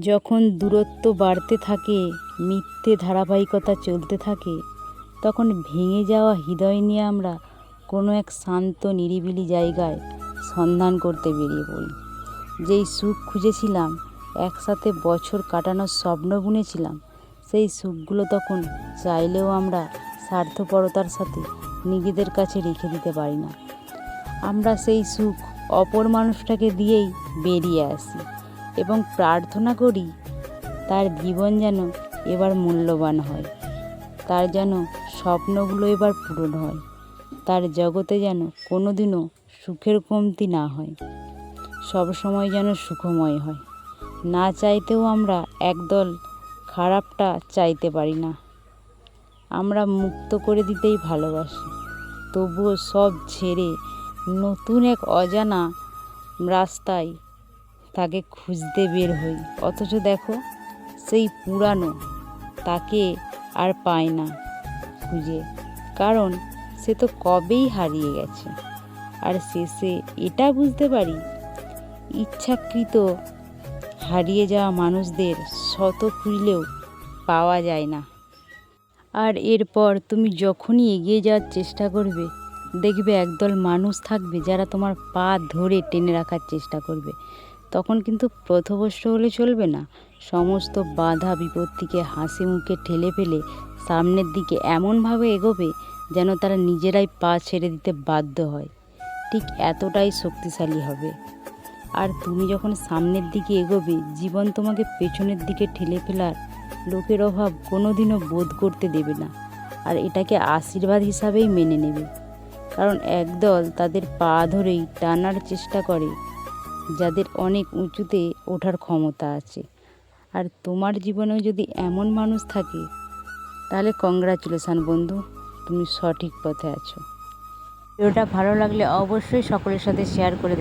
যখন দূরত্ব বাড়তে থাকে, মিথ্যে ধারাবাহিকতা চলতে থাকে, তখন ভেঙে যাওয়া হৃদয় নিয়ে আমরা কোনো এক শান্ত, নিরিবিলি জায়গায় সন্ধান করতে বেরিয়ে পড়ি। যেই সুখ খুঁজেছিলাম, একসাথে বছর কাটানোর স্বপ্ন বুনেছিলাম, সেই সুখগুলো তখন চাইলেও আমরা স্বার্থপরতার সাথে নিজেদের কাছে রেখে দিতে পারি না। আমরা সেই সুখ অপর মানুষটাকে দিয়েই বেরিয়ে আসি। এবং প্রার্থনা করি তার জীবন যেন এবার মূল্যবান হয়। তার যেন স্বপ্নগুলো এবার পূরণ হয়। তার জগতে যেন কোনো দিনও সুখের কমতি না হয়। সব সময় যেন সুখময় হয়। না চাইতেও আমরা একদল খারাপটা চাইতে পারি না। আমরা মুক্ত করে দিতেই ভালোবাসি। তবুও সব ছেড়ে নতুন এক অজানা রাস্তায় তাকে খুঁজতে বের হই। অথচ দেখো, সেই পুরানো তাকে আর পায় না খুঁজে। কারণ সে তো কবেই হারিয়ে গেছে। আর শেষে এটা বুঝতে পারি, ইচ্ছাকৃত হারিয়ে যাওয়া মানুষদের শত খুঁজলেও পাওয়া যায় না। আর এরপর তুমি যখনই এগিয়ে যাওয়ার চেষ্টা করবে, দেখবে একদল মানুষ থাকবে যারা তোমার পা ধরে টেনে রাখার চেষ্টা করবে। তখন কিন্তু পথভ্রষ্ট হলে চলবে না। সমস্ত বাধা বিপত্তিকে হাসি মুখে ঠেলে ফেলে সামনের দিকে এমনভাবে এগোবে যেন তারা নিজেরাই পা ছেড়ে দিতে বাধ্য হয়। ঠিক এতটাই শক্তিশালী হবে। আর তুমি যখন সামনের দিকে এগোবে, জীবন তোমাকে পেছনের দিকে ঠেলে ফেলার লোকের অভাব কোনোদিনও বোধ করতে দেবে না আর এটাকে আশীর্বাদ হিসাবেই মেনে নেবে। কারণ একদল তাদের পা ধরেই টানার চেষ্টা করে যাদের অনেক উঁচুতে ওঠার ক্ষমতা আছে। আর তোমার জীবনেও যদি এমন মানুষ থাকে, তাহলে কংগ্রাচুলেশান বন্ধু, তুমি সঠিক পথে আছো। ভিডিওটা ভালো লাগলে অবশ্যই সকলের সাথে শেয়ার করে